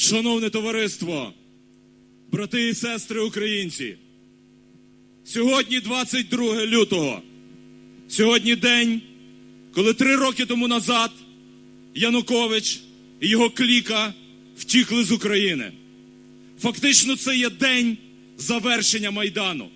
Шановне товариство, брати і сестри українці, сьогодні 22 лютого. Сьогодні день, коли три роки тому назад Янукович і його кліка втікли з України. Фактично, це є день завершення Майдану.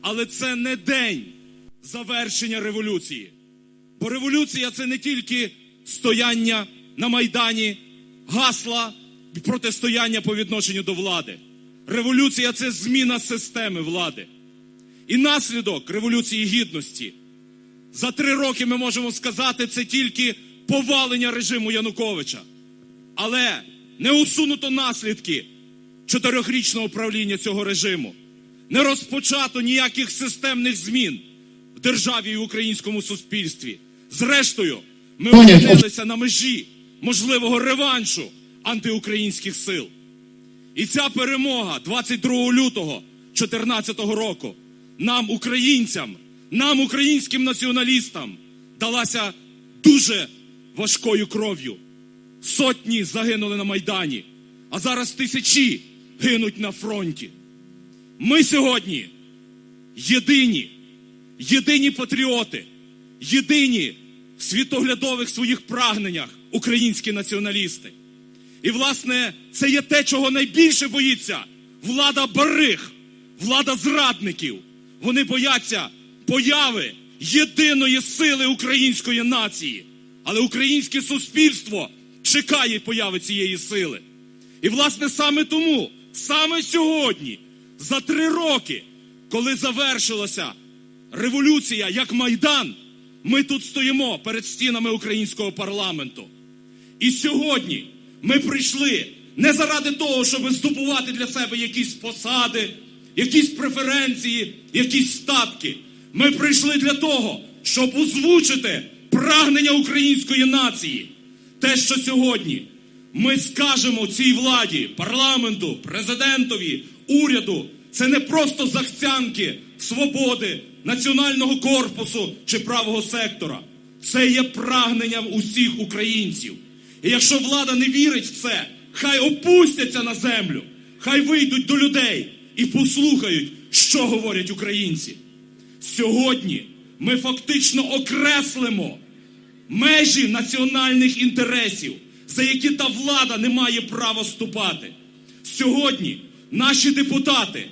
Але це не день завершення революції. Бо революція це не тільки стояння на Майдані, гасла протистояння по відношенню до влади. Революція це зміна системи влади. І наслідок революції гідності. За три роки ми можемо сказати, це тільки повалення режиму Януковича. Але не усунуто наслідки чотирьохрічного правління цього режиму. Не розпочато ніяких системних змін в державі і в українському суспільстві. Зрештою, ми опинилися на межі можливого реваншу антиукраїнських сил. І ця перемога 22 лютого 2014 року нам, українцям, нам, українським націоналістам, далася дуже важкою кров'ю. Сотні загинули на Майдані, а зараз тисячі гинуть на фронті. Ми сьогодні єдині, єдині патріоти, єдині в світоглядових своїх прагненнях українські націоналісти. І, власне, це є те, чого найбільше боїться влада бариг, влада зрадників. Вони бояться появи єдиної сили української нації. Але українське суспільство чекає появи цієї сили. І, власне, саме тому, саме сьогодні, за три роки, коли завершилася революція як Майдан, ми тут стоїмо перед стінами українського парламенту. І сьогодні ми прийшли не заради того, щоб здобувати для себе якісь посади, якісь преференції, якісь статки. Ми прийшли для того, щоб озвучити прагнення української нації. Те, що сьогодні ми скажемо цій владі, парламенту, президентові, уряду, це не просто захцянки свободи, національного корпусу чи правого сектора. Це є прагненням усіх українців. І якщо влада не вірить в це, хай опустяться на землю, хай вийдуть до людей і послухають, що говорять українці. Сьогодні ми фактично окреслимо межі національних інтересів, за які та влада не має права ступати. Сьогодні наші депутати,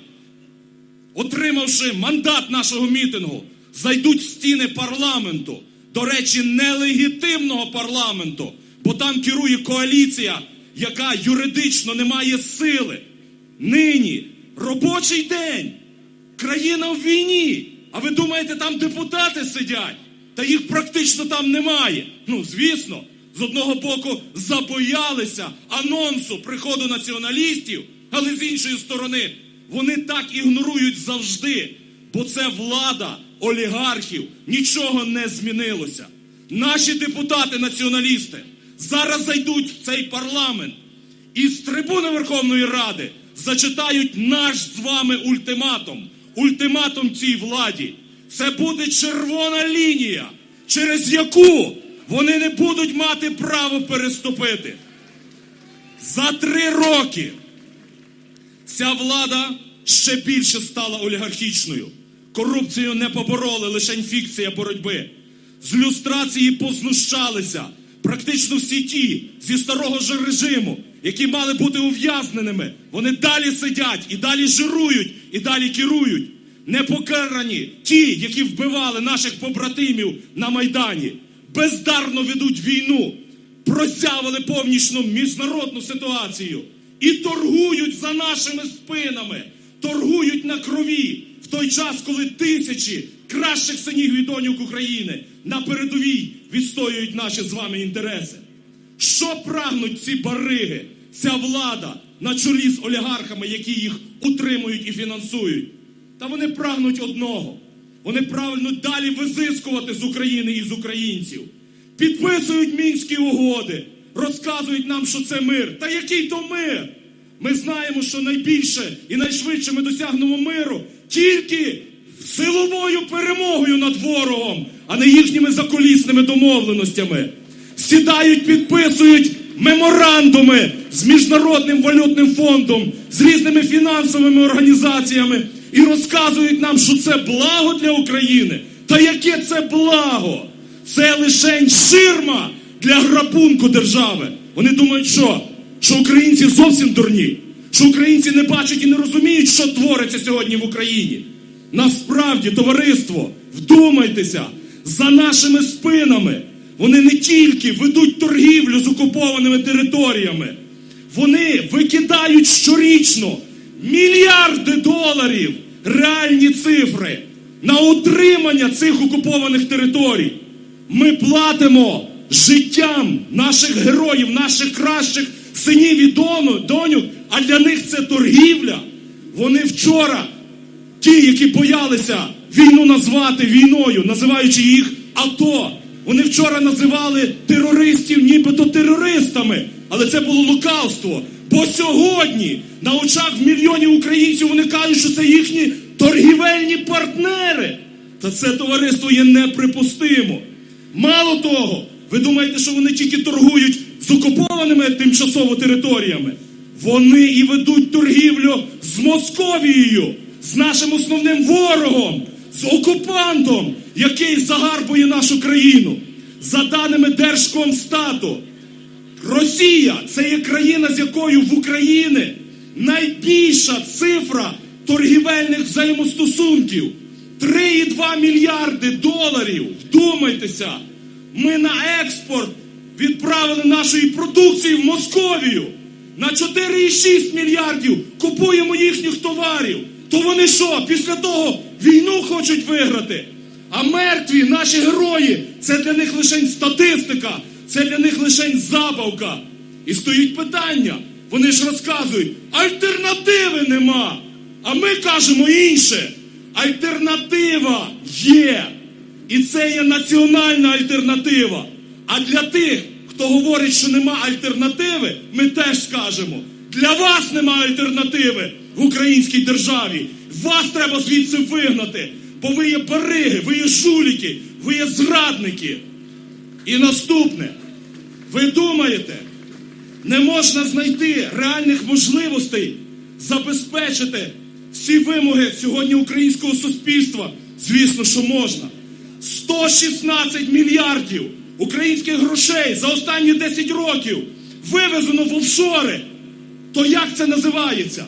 отримавши мандат нашого мітингу, зайдуть в стіни парламенту, до речі, нелегітимного парламенту, бо там керує коаліція, яка юридично не має сили. Нині робочий день, країна в війні. А ви думаєте, там депутати сидять? Та їх практично там немає. Ну, звісно, з одного боку забоялися анонсу приходу націоналістів, але з іншої сторони, вони так ігнорують завжди, бо це влада олігархів, нічого не змінилося. Наші депутати-націоналісти зараз зайдуть в цей парламент і з трибуни Верховної Ради зачитають наш з вами ультиматум. Ультиматум цій владі. Це буде червона лінія, через яку вони не будуть мати право переступити. За три роки ця влада ще більше стала олігархічною. Корупцію не побороли, лише фікція боротьби. З люстрації познущалися практично всі ті зі старого ж режиму, які мали бути ув'язненими. Вони далі сидять і далі жирують, і далі керують. Не покарані ті, які вбивали наших побратимів на Майдані, бездарно ведуть війну, просявили повністю міжнародну ситуацію і торгують за нашими спинами, торгують на крові в той час, коли тисячі кращих синів і доньок України на передовій відстоюють наші з вами інтереси. Що прагнуть ці бариги, ця влада на чолі з олігархами, які їх утримують і фінансують? Та вони прагнуть одного. Вони прагнуть далі визискувати з України і з українців. Підписують мінські угоди, розказують нам, що це мир. Та який то мир? Ми знаємо, що найбільше і найшвидше ми досягнемо миру тільки силовою перемогою над ворогом, а не їхніми заколісними домовленостями. Сідають, підписують меморандуми з Міжнародним валютним фондом, з різними фінансовими організаціями і розказують нам, що це благо для України. Та яке це благо? Це лише ширма для грабунку держави. Вони думають, що? Що українці зовсім дурні, що українці не бачать і не розуміють, що твориться сьогодні в Україні. Насправді, товариство, вдумайтеся, за нашими спинами вони не тільки ведуть торгівлю з окупованими територіями, вони викидають щорічно мільярди доларів реальні цифри на утримання цих окупованих територій. Ми платимо життям наших героїв, наших кращих синів і доньок, а для них це торгівля. Вони вчора, ті, які боялися війну назвати війною, називаючи їх АТО, вони вчора називали терористів нібито терористами, але це було лукавство. Бо сьогодні на очах мільйонів українців вони кажуть, що це їхні торгівельні партнери. Та це товариство є неприпустимо. Мало того, ви думаєте, що вони тільки торгують з окупованими тимчасово територіями? Вони і ведуть торгівлю з Московією, з нашим основним ворогом, з окупантом, який загарбує нашу країну. За даними Держкомстату, Росія це є країна, з якою в Україні найбільша цифра торгівельних взаємостосунків. 3,2 мільярди доларів. Вдумайтеся, ми на експорт відправили нашої продукції в Московію. На 4,6 мільярдів купуємо їхніх товарів. То вони що, після того війну хочуть виграти? А мертві наші герої це для них лише статистика, це для них лише забавка. І стоїть питання. Вони ж розказують, альтернативи нема. А ми кажемо інше. Альтернатива є. І це є національна альтернатива. А для тих, хто говорить, що нема альтернативи, ми теж скажемо: для вас нема альтернативи в українській державі. Вас треба звідси вигнати, бо ви є бариги, ви є жуліки, ви є зрадники. І наступне, ви думаєте, не можна знайти реальних можливостей забезпечити всі вимоги сьогодні українського суспільства? Звісно, що можна. 116 мільярдів українських грошей за останні 10 років вивезено в офшори. То як це називається?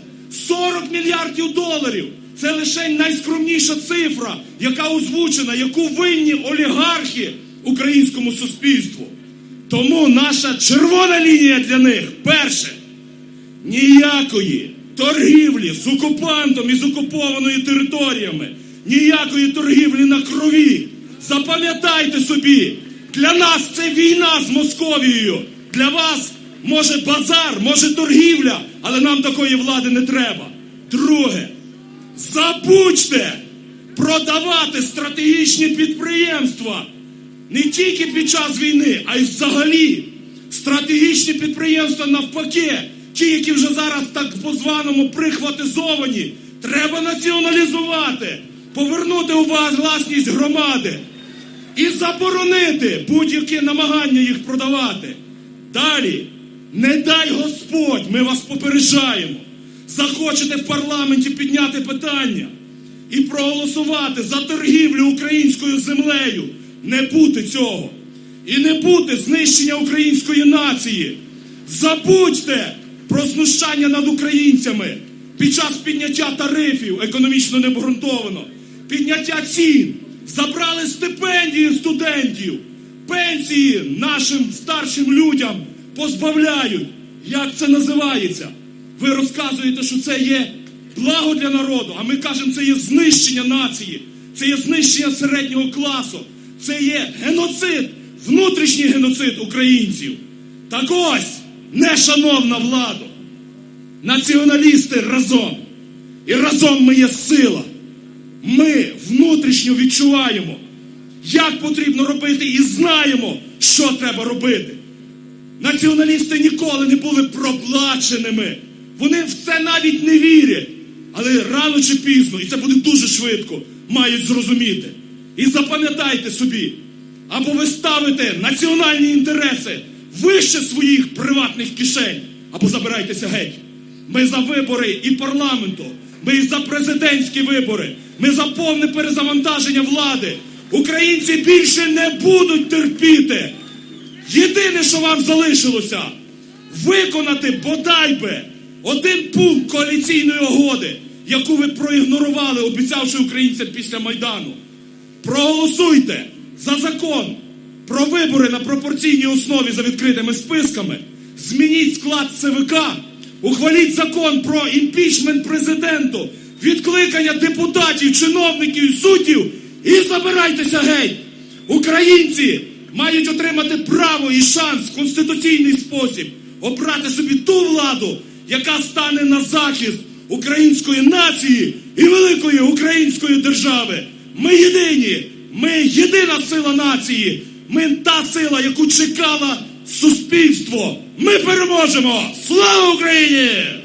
40 мільярдів доларів. Це лише найскромніша цифра, яка озвучена, яку винні олігархи українському суспільству. Тому наша червона лінія для них перше ніякої торгівлі з окупантом і з окупованими територіями, ніякої торгівлі на крові. Запам'ятайте собі, для нас це війна з Московією. Для вас може базар, може торгівля, але нам такої влади не треба. Друге, забудьте продавати стратегічні підприємства не тільки під час війни, а й взагалі. Стратегічні підприємства навпаки, ті, які вже зараз так по-званому прихватизовані, треба націоналізувати, повернути у вас власність громади і заборонити будь-які намагання їх продавати. Далі, не дай Господь, ми вас попереджаємо. Захочете в парламенті підняти питання і проголосувати за торгівлю українською землею. Не бути цього. І не бути знищення української нації. Забудьте про знущання над українцями під час підняття тарифів економічно необґрунтовано, підняття цін, забрали стипендії студентів, пенсії нашим старшим людям позбавляють. Як це називається? Ви розказуєте, що це є благо для народу, а ми кажемо, це є знищення нації, це є знищення середнього класу, це є геноцид, внутрішній геноцид українців. Так ось, нешановна влада, націоналісти разом. І разом ми є сила. Ми внутрішньо відчуваємо, як потрібно робити, і знаємо, що треба робити. Націоналісти ніколи не були проплаченими. Вони в це навіть не вірять. Але рано чи пізно, і це буде дуже швидко, мають зрозуміти. І запам'ятайте собі, або ви ставите національні інтереси вище своїх приватних кишень, або забирайтеся геть. Ми за вибори і парламенту, ми і за президентські вибори, ми за повне перезавантаження влади. Українці більше не будуть терпіти. Єдине, що вам залишилося, виконати бодай би один пункт коаліційної угоди, яку ви проігнорували, обіцявши українцям після Майдану. Проголосуйте за закон про вибори на пропорційній основі за відкритими списками. Змініть склад ЦВК, ухваліть закон про імпічмент президенту, відкликання депутатів, чиновників суддів і забирайтеся геть. Українці мають отримати право і шанс в конституційний спосіб обрати собі ту владу, яка стане на захист української нації і великої української держави. Ми єдині, ми єдина сила нації. Ми та сила, яку чекала суспільство. Ми переможемо! Слава Україні!